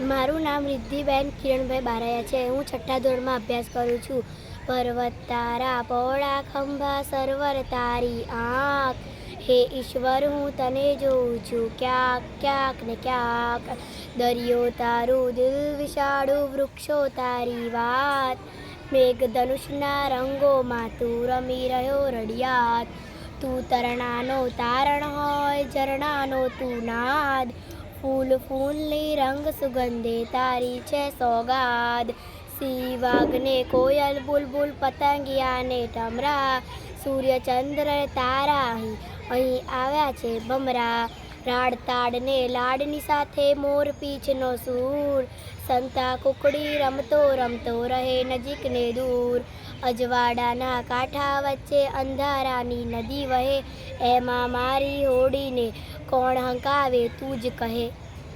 મારું નામ રિદ્ધિબેન કિરણભાઈ બારાયા છે. હું છઠ્ઠા ધોરણમાં અભ્યાસ કરું છું. પર્વત તારા પહોળા ખંભા, સરવર તારી આંખ. હે ઈશ્વર, હું તને જોઉં છું. ક્યાંક ક્યાંક ને ક્યાંક. દરિયો તારું દિલ વિશાળું, વૃક્ષો તારી વાત. મેઘધનુષના રંગોમાં તું રમી રહ્યો રડિયાત. તું તરણાનો તારણ હોય, ઝરણાનો તું નાદ. ફૂલ ફૂલની રંગ સુગંધે તારી છે સોગાદ વાઘને કોયલ બુલબુલ પતંગિયાને ટમરા સૂર્ય ચંદ્ર તારા અહીં અહીં આવ્યા છે ભમરા રાડતાડને લાડની સાથે મોર પીછનો સૂર સંતા કુકડી રમતો રમતો રહે નજીકને દૂર અજવાડાના કાંઠા વચ્ચે અંધારાની નદી વહે એમાં મારી હોડીને કોણ હંકાવે તું જ કહે.